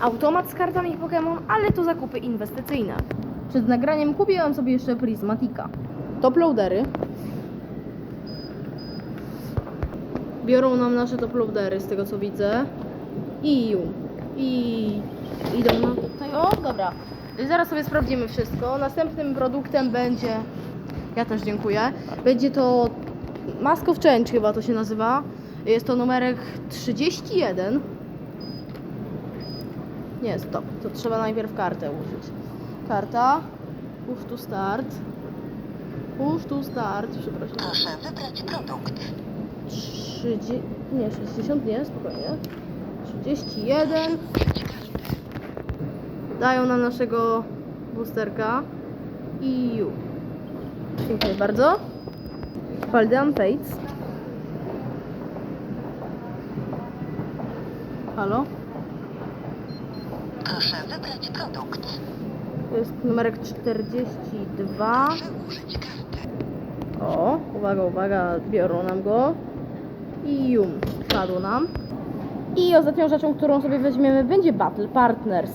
automat z kartami Pokémon, ale to zakupy inwestycyjne. Przed nagraniem kupiłam sobie jeszcze Prismatika. Toploadery. Biorą nam nasze toploadery z tego co widzę. I i idą nam tutaj. O, dobra. Zaraz sobie sprawdzimy wszystko. Następnym produktem będzie. Ja też dziękuję. Będzie to Mask of Change chyba to się nazywa. Jest to numerek 31. Nie, stop. To trzeba najpierw kartę użyć. Karta. Push to start. Push to start. Przepraszam. Proszę wybrać produkt. 30. Nie, 60 nie, spokojnie. 31. Dają nam naszego boosterka. I ju. Dziękuję bardzo. Faldean Fates. Halo? Proszę wybrać produkt. To jest numerek 42. Proszę użyć karty. O, uwaga, uwaga, biorą nam go. I jum, wpadło nam. I ostatnią rzeczą, którą sobie weźmiemy, będzie Battle Partners.